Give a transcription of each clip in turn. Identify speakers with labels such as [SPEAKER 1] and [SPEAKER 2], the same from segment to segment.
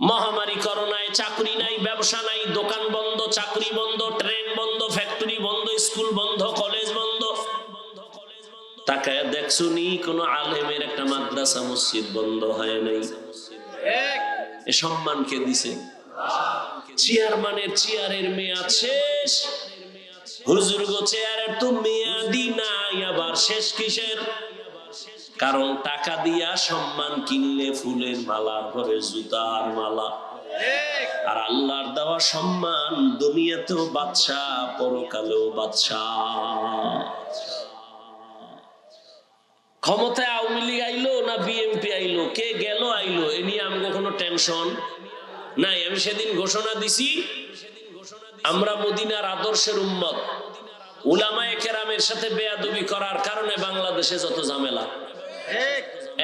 [SPEAKER 1] মহামারী করোনায় চাকরি নাই, ব্যবসা নাই, দোকান বন্ধ, চাকরি বন্ধ, ট্রেন বন্ধ, ফ্যাক্টরি বন্ধ, স্কুল বন্ধ, কলেজ বন্ধ। তাকায় দেখছ নি কোন আলেমের একটা মাদ্রাসা, মসজিদ বন্ধ হয় নাই। এ সম্মান কে দিছে? চেয়ারম্যানের চেয়ারের মেয়াদ শেষ। হুজুর গো, চেয়ারের তো মেয়াদি নাই আবার, শেষ কিসের? কারণ টাকা দিয়া সম্মান কিনলে ফুলের মালা ঘরে জুতার মালা। আর আল্লাহর দেওয়া সম্মান দুনিয়াতেও বাদশা পরকালেও বাদশা ক্ষমতায় আওয়ামী লীগ আইলো না বিএনপি আইলো? কে গেল আইলো? এ নিয়ে আমি কখনো টেনশন নাই। আমি সেদিন ঘোষণা দিছি, আমরা মদিনার আদর্শের উম্মত। উলামায়ে কেরামের সাথে বেয়াদবি করার কারণে বাংলাদেশে যত ঝামেলা।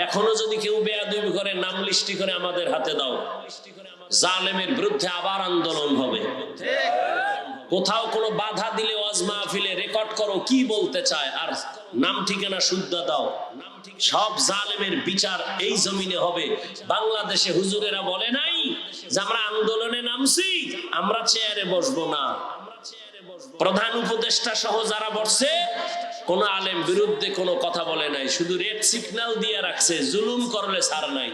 [SPEAKER 1] এখনও যদি কেউ বেয়াদবি করে, নাম লিস্টি করে আমাদের হাতে দাও। জালেমের বিরুদ্ধে আবার আন্দোলন হবে। কোথাও কোনো বাধা দিলে ওয়াজ মাহফিলে রেকর্ড করো কি বলতে চায়, আর নাম ঠিকানা শুদ্ধ দাও। সব জালেমের বিচার এই জমিনে হবে। বাংলাদেশে হুজুরেরা বলে নাই যে আমরা আন্দোলনে নামছি, আমরা চেয়ারে বসবো না। প্রধান উপদেষ্টা সহ যারা বসছে কোন আলেম বিরুদ্ধে কোনো কথা বলে নাই, শুধু রেড সিগন্যাল দিয়ে রাখছে, জুলুম করলে ছাড় নাই।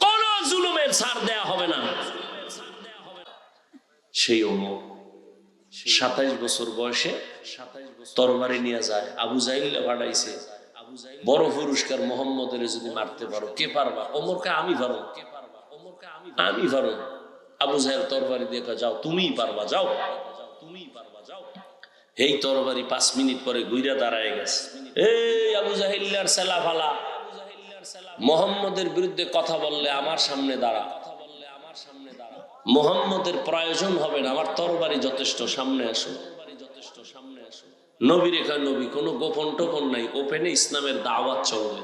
[SPEAKER 1] কোন জুলুমের ছাড় দেয়া হবে না। সেই অমর সাতাইশ বছর বয়সে তরবারি নিয়ে যায়, আবু জাইল ভাড়াইছে বড় পুরস্কার মোহাম্মদের যদি মারতে পারো, কে পারবা? ওমরকে আমি পারো কে পারবা। ওমরকে আমি পারো আবু জাহেল তরবারি দিয়ে যাও, তুমিই পারবা, যাও। এই তরবারি পাঁচ মিনিট পরে গুইরা দাঁড়ায় গেছে। এই আবু জাহিল্লার সেলা ফালা মোহাম্মদের বিরুদ্ধে কথা বললে আমার সামনে দাঁড়া। মোহাম্মদের প্রয়োজন হবে না, আমার তরবারি যথেষ্ট, সামনে আসো। নবীর এখানে নবী, কোনো গোপন টোপন নাই ওপেনে ইসলামের দাওয়াত চলবে।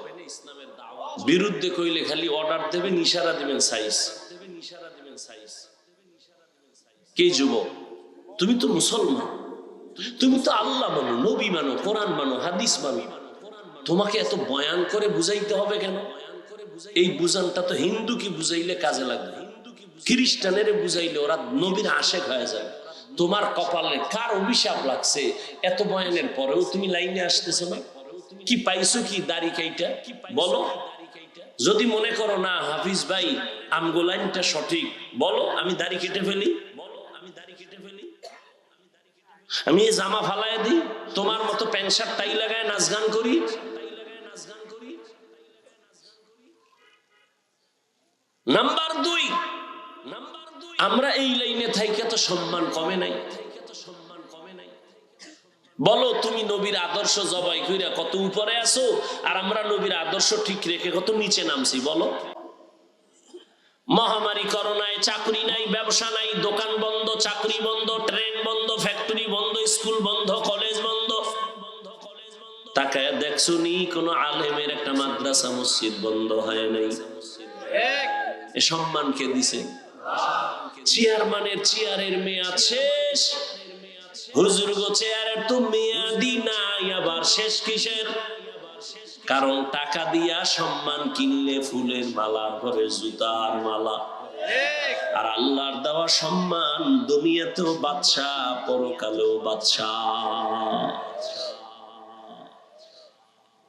[SPEAKER 1] বিরুদ্ধে কইলে খালি অর্ডার দেবেন, ইশারা দিবেন সাইজ কে যুবক? তুমি তো মুসলমান। তুমি তো আল্লাহ মানো, নবী মানো, কোরআন মানো, হাদিস মানো। তোমাকে এত বয়ান করে বুঝাইতে হবে কেন? এই বুঝানটা তো হিন্দু কি বুঝাইলে কাজে লাগবে। খ্রিস্টানের বুঝাইলে ওরা নবীর আশেক হয়ে যায়। তোমার কপালে কার অভিশাপ লাগছে? এত বয়ানের পরেও তুমি লাইনে আসতেছো না? কি পাইছো কি দাড়ি কাইটা? বলো। যদি মনে করো না, হাফিজ ভাই, আমগো লাইনটা সঠিক, বলো, আমি দাড়ি কেটে ফেলি বলো আমি দাড়ি কেটে ফেলি আমি জামা ফালায় দিই, তোমার মতো প্যান্ট শার্ট টাই লাগায় নাচ গান করি। নাম্বার দুই, আমরা এই লাইনে থাইকে তো সম্মান কমে নাই। বলো, তুমি নবীর আদর্শ জবাই কইরা কত উপরে আছো, আর আমরা নবীর আদর্শ ঠিক রেখে কত নিচে নামছি, বলো। মহামারী করোনায় চাকরি নাই, ব্যবসা নাই, দোকান বন্ধ, চাকরি বন্ধ, ট্রেন বন্ধ, ফ্যাক্টরি বন্ধ, স্কুল বন্ধ, কলেজ বন্ধ। তাকায় দেখছ নি, কোন আলেমের একটা মাদ্রাসা, মসজিদ বন্ধ হয় নাই? সম্মান কে দিছে। চেয়ারম্যানের চেয়ারের মেয়াদ শেষ। হুজুর গো চেয়ারের তো মেয়াদি নাই, আবার শেষ কিসের? কারণ টাকা দিয়া সম্মান কিনলে ফুলের মালা ঘরে জুতার মালা। আর আল্লাহর দেওয়া সম্মান দুনিয়াতেও বাদশা পরকালেও বাদশা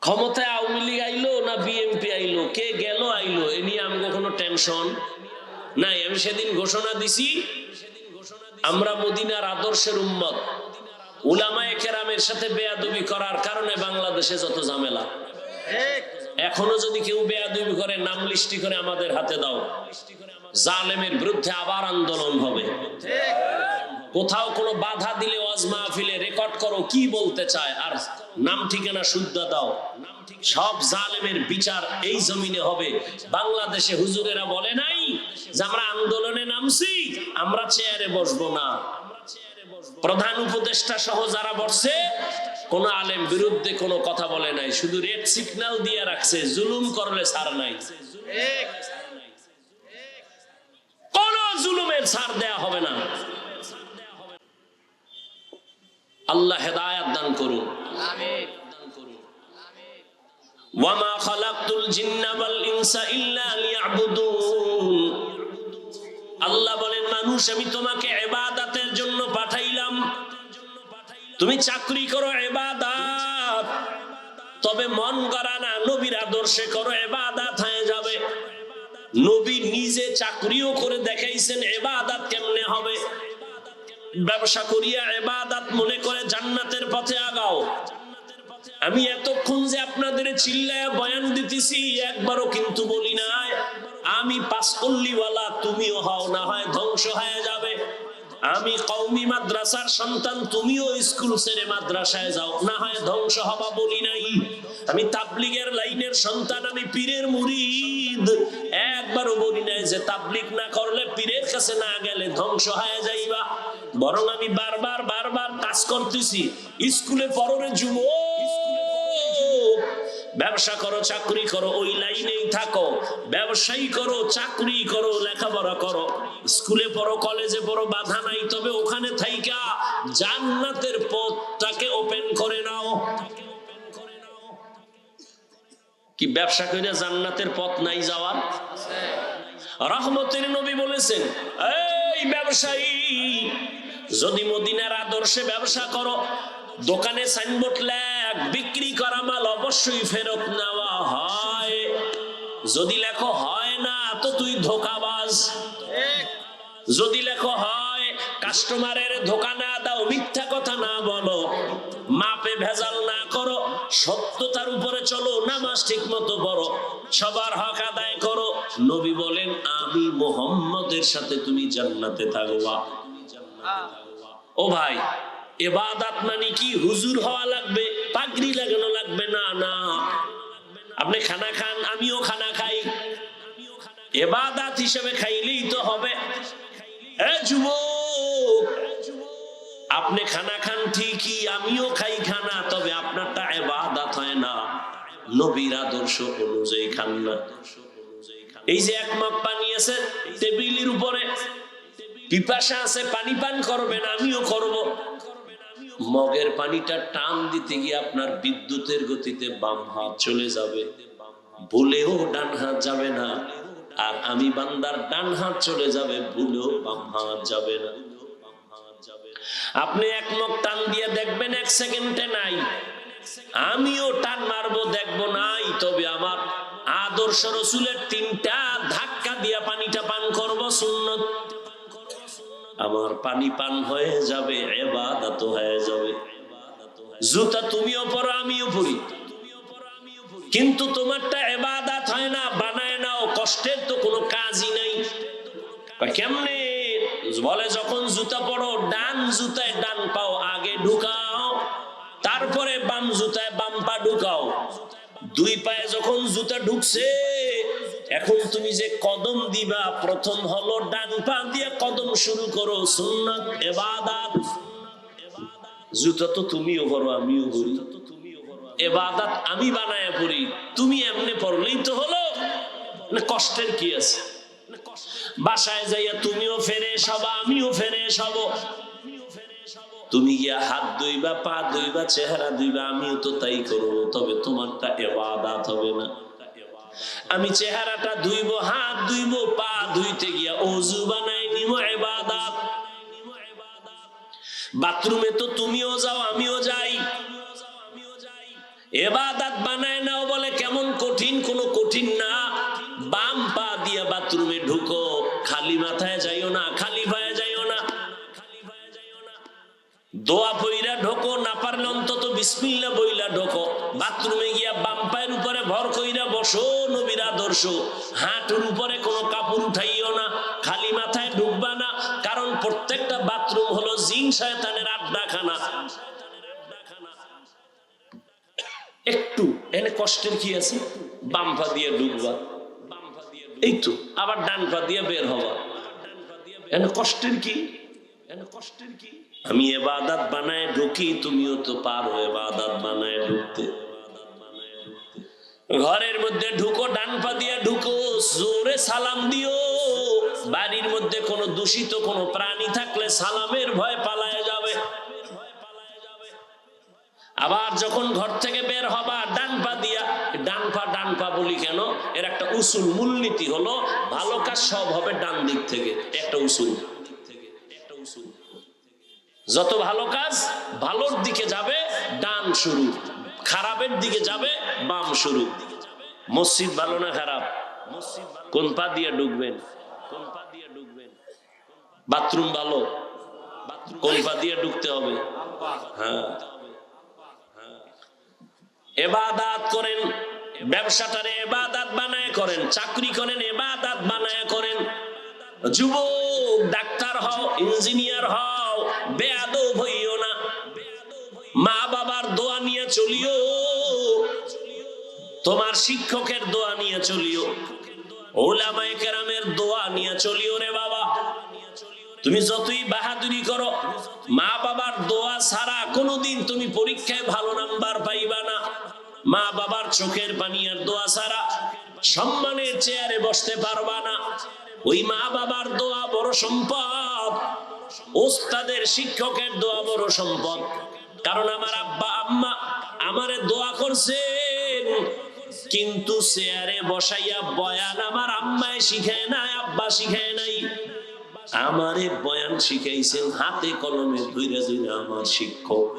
[SPEAKER 1] ক্ষমতায় আওয়ামী লীগ আইলো না বিএনপি আইলো? কে গেল আইলো? এ নিয়ে আমি কখনো টেনশন নাই। আমি সেদিন ঘোষণা দিছি আমরা মদিনার আদর্শের উম্মত। উলামায়ে কেরামের সাথে বেয়াদবি করার কারণে বাংলাদেশে যত ঝামেলা। এখনও যদি কেউ বেয়াদবি করে, নাম লিস্টি করে আমাদের হাতে দাও। জালেমের বিরুদ্ধে আবার আন্দোলন হবে। কোথাও কোনো বাধা দিলে ওয়াজ মাহফিলে রেকর্ড করো কি বলতে চায়, আর নাম ঠিকানা শুদ্ধ দাও। সব জালেমের বিচার এই জমিনে হবে। বাংলাদেশে হুজুরেরা বলে নাই যে আমরা আন্দোলনে নামছি, আমরা চেয়ারে বসবো না। প্রধান উপদেষ্টা সহ যারা বসছে কোন আলেম বিরুদ্ধে কোনো কথা বলে নাই, শুধু রেড সিগন্যাল দিয়ে রাখছে, জুলুম করলে ছাড় নাই। কোন জুলুমের ছাড় দেয়া হবে না। আল্লাহ হেদায়াত দান করুন। আল্লাহ বলেন, মানুষ, আমি তোমাকে ইবাদতের জন্য পাঠাইলাম। তুমি চাকরি করো ইবাদত তবে মন করা না, নবীর আদর্শে করো ইবাদত হয়ে যাবে। নবী নিজে চাকরিও করে দেখাইছেন ইবাদত কেমনে হবে। ব্যবসা করিয়া ইবাদত মনে করে জান্নাতের পথে আগাও। আমি এতক্ষণ যে আপনাদের চিল্লায় বয়ান দিতেছি, একবারও কিন্তু বলি নাই। আমি পাসকল্লিওয়ালা তুমিও হও, না হয় ধ্বংস হয়ে যাবে। আমি কৌমি মাদ্রাসার সন্তান, তুমিও স্কুল ছেড়ে মাদ্রাসায় যাও। না হয় ধ্বংস হবা বলি নাই। আমি তাবলিগের লাইনের সন্তান, আমি পীরের মুরিদ। একবারও বলি নাই যে তাবলিগ না করলে পীরের কাছে না গেলে ধ্বংস হয়ে যাইবা। বরং আমি বারবার বারবার কাজ করতেছি। স্কুলে পরনে যুবক ব্যবসা করো, চাকরি করো, ওই লাইনেই থাকো। ব্যবসায়ী করো, চাকরি করো, লেখাপড়া করো। স্কুলে পড়ো, কলেজে পড়ো, বাধা নাই, তবে ওখানে থাইকা জান্নাতের পথটাকে ওপেন করে নাও। কি ব্যবসা করে জান্নাতের পথ নাই যাওয়ার? রহমতের নবী বলেছেন, এই ব্যবসায়ী, যদি মদিনার আদর্শে ব্যবসা করো, দোকানে সাইনবোর্ড লেখ বিক্রি করা মাল অবশ্যই ফেরত নেওয়া হয়। যদি লেখো হয় না, তো তুই ধোকাবাজ। যদি লেখো হয়, কাস্টমারের ধোকা না দাও, মিথ্যা কথা না বলো, মাপে ভেজাল না করো, সত্যতার উপরে চলো, নামাজ ঠিক মতো পড়ো, সবার হক আদায় করো। নবী বলেন, আমি মোহাম্মদের সাথে তুমি জান্নাতে থাকবা। ও ভাই, এবাদাত মানে কি? হুজুর হওয়া লাগবে। পাগড়ি লাগানো লাগবে না না। আপনি খানা খান, আমিও খানা খাই। এবাদাত হিসেবে খাইলেই তো হবে। আপনি খানা খান ঠিকই, আমিও খাই খানা, তবে আপনারটা এবাদাত হয় না। নবীর আদর্শ অনুযায়ী খান না। এই যে এক মাপ পানি আছে, টেবিলের উপরে। পিপাসা আছে, পানি পান করবেন, আমিও করব। মগের পানিটা টান দিতে গিয়ে আপনার বিদ্যুতের গতিতে বাম হাত চলে যাবে। ভুলেও ডান হাত যাবে না। আর আমি বান্দার ডান হাত চলে যাবে, ভুলেও বাম হাত যাবে না। আপনি এক মগ টান দিয়ে দেখবেন, এক সেকেন্ডে নাই। আমিও টান মারবো, দেখব নাই। তবে আমার আদর্শ রসুলের তিনটা ধাক্কা দিয়া পানিটা পান করব, সুন্নত আমার পানি পান হয়ে যাবে, এবাদাত হয়ে যাবে। জুতা তুমিও পরো, আমিও পরি। কিন্তু তোমারটা এবাদাত হয় না, বানায় নাও, কষ্টের তো কোনো কাজই নাই। কেমনে? বলে, যখন জুতা পরো, ডান জুতায় ডান পাও, আগে ঢুকাও, তারপরে বাম জুতায় বাম পা ঢুকাও। দুই পায়ে যখন জুতা ঢুকছে এখন তুমি যে কদম দিবা, প্রথম হলো ডান পা দিয়ে কদম শুরু করো, সুন্নাত, এবাদাত। জুতা তো তুমিও করো আমিও করি এবাদাত আমি বানায় পড়ি তুমি এমনি পড়লেই তো হলো। না কষ্টের কি আছে? বাসায় যাইয়া তুমিও ফেরে সবা আমিও ফেরে সব তুমি গিয়া হাত ধুইবা, পা ধুইবা, চেহারা ধুইবা, আমিও তো তাই করব, তবে তোমারটা এবাদাত হবে না। আমি চেহারাটা ধুইব, হাত ধুইব, পা ধুইতে গিয়া অজু বানাই নিব এবাদাত। বাথরুমে তো তুমিও যাও, আমিও যাই। এবাদাত বানায় নাও বলে কেমন কঠিন, কোনো কঠিন না। বাম পা দিয়া বাথরুমে ঢুকো, খালি মাথায় যাইও না, খালি পায়ে যাইও না। দোয়া বইরা ঢোকো, না পারলে অন্তত বিসমিল্লা বইলা ঢোকো। বাথরুমে গিয়া বাম পায়ের উপরে ভর কইরা বসো নবীর আদর্শ। হাঁটুর উপরে কোনো কাপড় উঠাইও না, খালি মাথায় ঢুকবা না, কারণ প্রত্যেকটা বাথরুম হলো জিন শয়তানের আড্ডাখানা। একটু, এনে কষ্টের কি আছে? বাম পা দিয়ে ঢুকবা। এই তো, আবার ডান পা দিয়ে বের হবা। এনে কষ্টের কি? এনে কষ্টের কি? আমি এবাদাত বানায় ঢুকি, তুমিও তো পার পারো এবাদাত বানায় ঢুকতে। ঘরের মধ্যে ঢুকো, ডান পা দিয়ে ঢুকো, জোরে সালাম দিও। বাড়ির মধ্যে কোনো দূষিত, কোনো প্রাণী থাকলে সালামের ভয় পালায় যাবে। আবার যখন ঘর থেকে বের হবা, ডান পা দিয়া, ডান পা ডান পা বলি কেন? এর একটা উসুল মূলনীতি হলো, ভালো কাজ সব হবে ডান দিক থেকে। একটা উসুল। যত ভালো কাজ, ভালোর দিকে যাবে, ডান শুরু। খারাপের দিকে যাবে, বাম শুরু। মসজিদ ভালো না খারাপ? কোন পা দিয়ে ঢুকবেন? কোন পা দিয়ে ঢুকবেন? বাথরুম ভালো? কোন পা দিয়ে ঢুকতে হবে? হ্যাঁ। এবাদাত করেন, ব্যবসাটারে এবাদাত বানায় করেন, চাকরি করেন, এবাদাত বানায় করেন। যুবক ডাক্তার হও, ইঞ্জিনিয়ার হও, বেয়াদব হইও না। চলিও। তোমার শিক্ষকের দোয়া নিয়ে চলিও। ওলামায়ে কেরামের দোয়া নিয়ে চলিও রে বাবা। তুমি যতই বাহাদুরি করো মা বাবার দোয়া ছাড়া কোনোদিন তুমি পরীক্ষায় ভালো নাম্বার পাইবা না। মা বাবার চোখের দোয়া ছাড়া সম্মানের চেয়ারে বসতে পারবা না। ওই মা বাবার দোয়া বড় সম্পদ। ওস্তাদের, শিক্ষকের দোয়া বড় সম্পদ। কারণ আমার আব্বা, আম্মা আমারে দোয়া করছেন। কিন্তু চেয়ারে বসাইয়া বয়ান আমার আম্মায় শিখায় নাই, আব্বা শিখায় নাই। আমারে বয়ান শিখাইছেন, হাতে কলমে ধুইরা ধুইরা আমার শিক্ষক।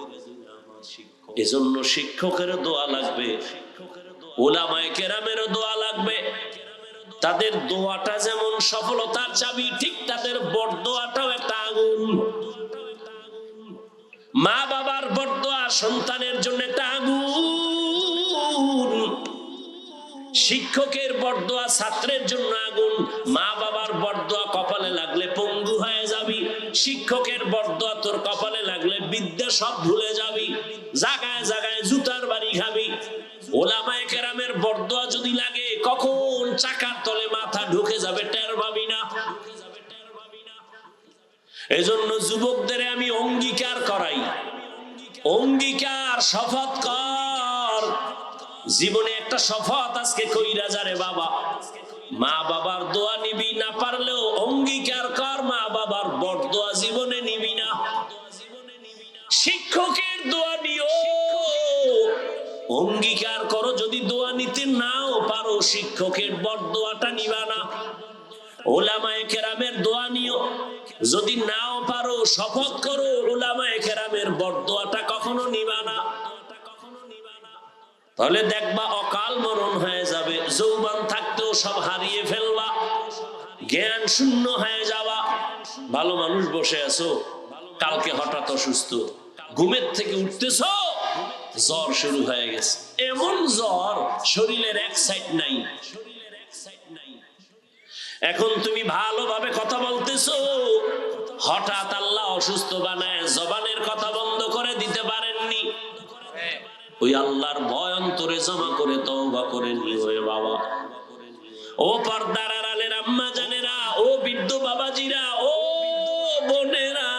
[SPEAKER 1] এজন্য শিক্ষকের দোয়া লাগবে ওলামায়ে কেরামেরও দোয়া লাগবে। তাদের দোয়াটা যেমন সফলতার চাবি, ঠিক তাদের বড় দোয়াটাও একটা আগুন। মা বাবার বড়দোয়া সন্তানের জন্য একটা আগুন। শিক্ষকের বরদোয়া, ছাত্রের জন্য আগুন। মা বাবার বরদোয়া কপালে লাগলে পঙ্গু হয়ে যাবি। শিক্ষকের বরদোয়া তোর কপালে লাগলে বিদ্যা সব ভুলে যাবি। জাগায় জাগায় জুতার বাড়ি খাবি। ওলামায়ে কেরামের বরদোয়া যদি লাগে, কখন চাকার তলে মাথা ঢুকে যাবে টের পাবি না। এজন্য যুবকদের আমি অঙ্গীকার করাই। অঙ্গীকার শপথ কর জীবনে একটা শপথ আজকে কইরা যারে বাবা। মা বাবার দোয়া নিবি না পারলেও অঙ্গীকার কর, মা বাবার বড় দোয়া জীবনে নিবি না। শিক্ষকের দোয়া নিও। অঙ্গীকার করো, যদি দোয়া নিতে নাও পারো, শিক্ষকের বট দোয়াটা নিবা না। ওলামায়ে কেরামের দোয়া নিও। যদি নাও পারো, শপথ করো, ওলামায়ে কেরামের বট দোয়াটা তাহলে দেখবা অকাল মরণ হয়ে যাবে। যৌবন থাকতেও সব হারিয়ে ফেলবা। জ্ঞান শূন্য হয়ে যাওয়া ভালো মানুষ বসে আছো। কালকে হঠাৎ অসুস্থ। ঘুমের থেকে উঠতেছ, জ্বর শুরু হয়ে গেছে। এমন জ্বর শরীরের এক সাইড নাই। এখন তুমি ভালোভাবে কথা বলতেছো। হঠাৎ আল্লাহ অসুস্থ বানায়, জবানের কথা বন্ধ করে দিতে পারেননি ওই আল্লাহর ভয় অন্তরে জমা করে তওবা করে রে বাবা। ও পর্দার আড়ালের আম্মা জানেরা, ও বৃদ্ধ বাবাজিরা, ও বোনেরা,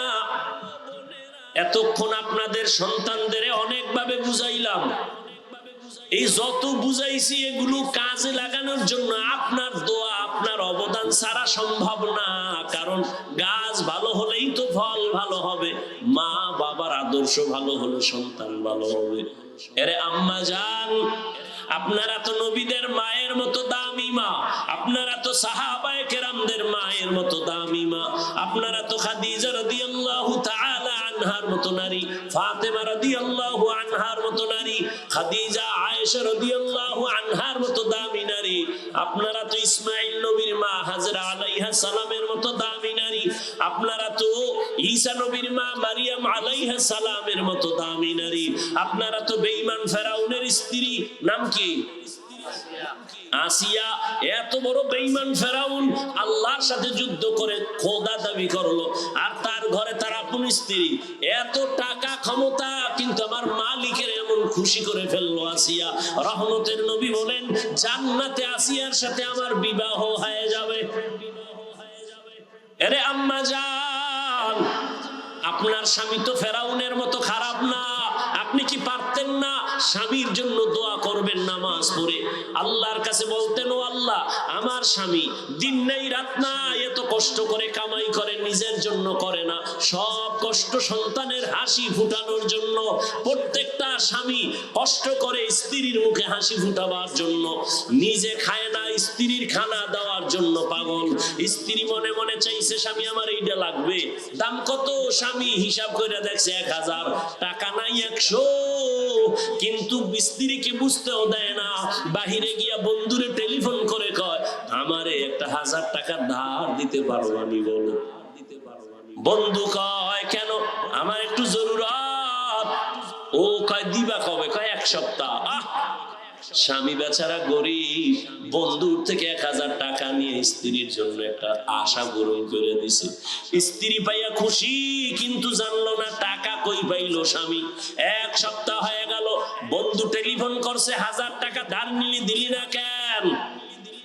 [SPEAKER 1] এতক্ষণ আপনাদের সন্তানদের অনেকভাবে বুঝাইলাম। এই যত বুঝাইছি এগুলো কাজে লাগানোর জন্য আপনার দোয়া, আপনার অবদান ছাড়া সম্ভব না। কারণ গাছ ভালো হলেই তো ফল ভালো হবে। মা আদর্শ ভালো হলে সন্তান ভালো হবে। এরে আম্মা যান আপনারা তো নবীদের মায়ের মতো দামি মা। আপনারা তো সাহাবায়ে কেরামদের মায়ের মতো দামি মা। আপনারা তো খাদিজা রাদিয়াল্লাহু তাআলা আনহার মতো নারী, ফাতেমা রাদিয়াল্লাহু আনহার মতো নারী, খাদিজা আয়েশা রাদিয়াল্লাহু আনহার মতো দামি নারী। আপনারা তো ইসমাইল নবীর মা, হাজরা আলাইহা সালামের মতো দামি নারী। আপনারা তো ঈসা নবীর মা, মারিয়াম আলাইহা সালামের মতো দামি নারী। আপনারা তো বেঈমান ফেরাউনের স্ত্রী, নাম কি আসিয়া এত বড় বেঈমান ফেরাউন আল্লাহর সাথে যুদ্ধ করে খোদা দাবি করল। আর তার ঘরে তার আপন স্ত্রী। এত টাকা ক্ষমতা কিন্তু আমার মালিকের এমন খুশি করে ফেলল আসিয়া। রহমতের নবী বলেন, জান্নাতে আসিয়ার সাথে আমার বিবাহ হয়ে যাবে। এরে আম্মা যান আপনার স্বামী তো ফেরাউনের মতো খারাপ না। আপনি কি পারতেন না স্বামীর জন্য দোয়া করবেন নামাজ পড়ে। আল্লাহর কাছে বলতেন, ও আল্লাহ, আমার স্বামী দিন নেই, রাত নাই, এত কষ্ট করে কামাই করে, নিজের জন্য করে না। সব কষ্ট সন্তানের হাসি ফুটানোর জন্য, প্রত্যেকটা স্বামী কষ্ট করে স্ত্রীর মুখে হাসি ফুটাবার জন্য, নিজে খায় না, স্ত্রীর খানা দেওয়ার জন্য পাগল। স্ত্রী মনে মনে চাইছে, স্বামী, আমার এইটা লাগবে। দাম কত? স্বামী হিসাব করে দেখছে এক হাজার। টাকা নাই একশো। কিন্তু স্ত্রীকে বুঝতেও দেয় না। বাহিরে গিয়া বন্ধুরে টেলিফোন করে কয়, আমারে একটা হাজার টাকা ধার দিতে পারো আমি বলো বন্ধু কয়, কেন? আমার একটু জরুরত। ও কয়, দিবা কবে? কয়, এক সপ্তাহ। আহ! স্বামী বেচারা গরিব, বন্ধুর থেকে এক হাজার টাকা নিয়ে স্ত্রীর জন্য একটা আশা পূরণ করে দিছে। স্ত্রী পাইয়া খুশি, কিন্তু জানলো না টাকা কই পাইলো স্বামী। এক সপ্তাহ হয়ে গেল, বন্ধু টেলিফোন করছে, হাজার টাকা ধার নিলি, দিলি না কেন?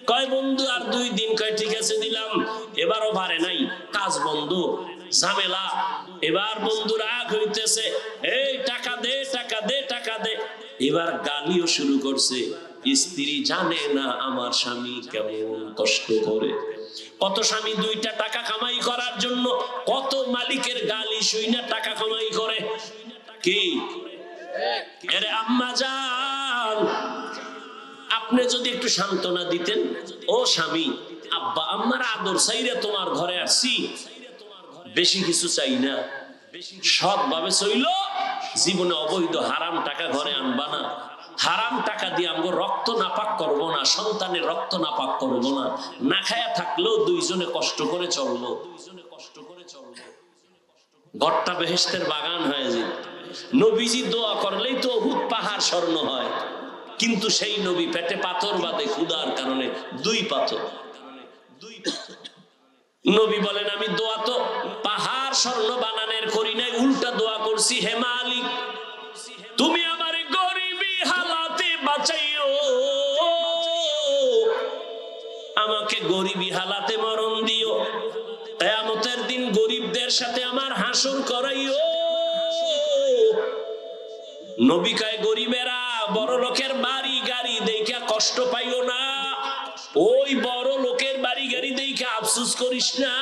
[SPEAKER 1] কয় বন্ধু, আর দুই দিন, কয়, ঠিক আছে, দিলাম। এবারও পারে নাই, কাজ বন্ধু, ঝামেলা। এবার বন্ধু রাগ হইতেছে, এই, টাকা দে টাকা দে টাকা দে। এবার গালিও শুরু করছে, স্ত্রী জানে না আমার স্বামী কেমন কষ্ট করে। কত স্বামী দুইটা টাকা কামাই করার জন্য কত মালিকের গালি শুই না টাকা কামাই করে? কি? আম্মা যান আপনি যদি একটু সান্ত্বনা দিতেন। ও স্বামী, আব্বা আমার আদর চাইরে তোমার ঘরে আসছি। বেশি কিছু চাই না। সৎভাবে চইল। জীবনে অবৈধ হারাম টাকা ঘরে আনবা না। হারাম টাকা দিয়ে আমগো রক্ত নাপাক করব না, সন্তানের রক্ত নাপাক করব না। না খায়া থাকলেও দুইজনে কষ্ট করে চলবো। দুইজনে কষ্ট করে চলবো গড়টা বেহেস্তের বাগান হয়ে যায় নবীজি দোয়া করলেই তো অহুত পাহাড় স্বর্ণ হয়। কিন্তু সেই নবী পেটে পাথর বাদে ক্ষুদার কারণে, দুই পাথর। দুই পাথর। নবী বলেন, আমি দোয়া তো স্বর্ণ বানানের করি নাই, উল্টা দোয়া করছি, হে মালিক, তুমি আমার গরিবী হালাতে বাঁচাইও। আমাকে গরিবী হালাতে মরণ দিও। কেয়ামতের দিন গরিবদের সাথে আমার হাসর করাইও। নবিকায় গরিবেরা বড় লোকের বাড়ি গাড়ি দেখা কষ্ট পাইও না। আফসুস করিস না।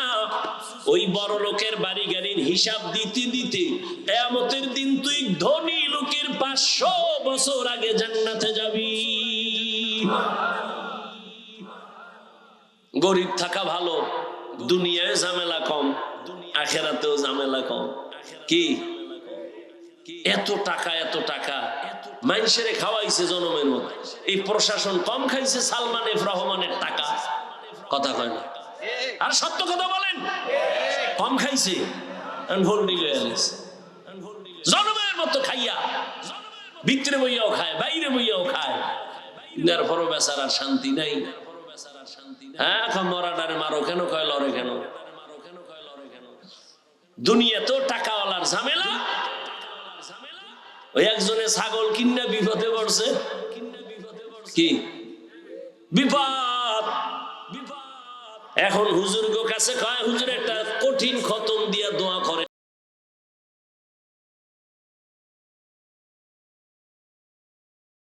[SPEAKER 1] ওই বড় লোকের বাড়ি গাড়ির হিসাব দিতে দিতে কেয়ামতের দিন তুই ধনী লোকের পাঁচশো বছর আগে জান্নাতে যাবি। গরিব থাকা ভালো, দুনিয়ায় ঝামেলা কম, আখেরাতেও ঝামেলা কম। কি? এত টাকা এত টাকা। মানুষের খাওয়াইছে জনমের মধ্যে এই প্রশাসন কম খাইছে সালমান এফ রহমানের টাকা। কথা কয় না। আর সত্য কথা বলেন? কম খাইছে. জনমের মতো খাইয়া, ভিতরে বইয়াও খায়, বাইরে বইয়াও খায়। এরপরও বেচার আর শান্তি নাই। হ্যাঁ কেন? কয় কেন? দুনিয়াতেও টাকাওয়ালার ঝামেলা। ওই একজনে ছাগল কিনে বিপদে পড়ছে। কি? বিপদ। এখন হুজুর গো কাছে কয় হুজুর একটা কঠিন খতম দিয়া দোয়া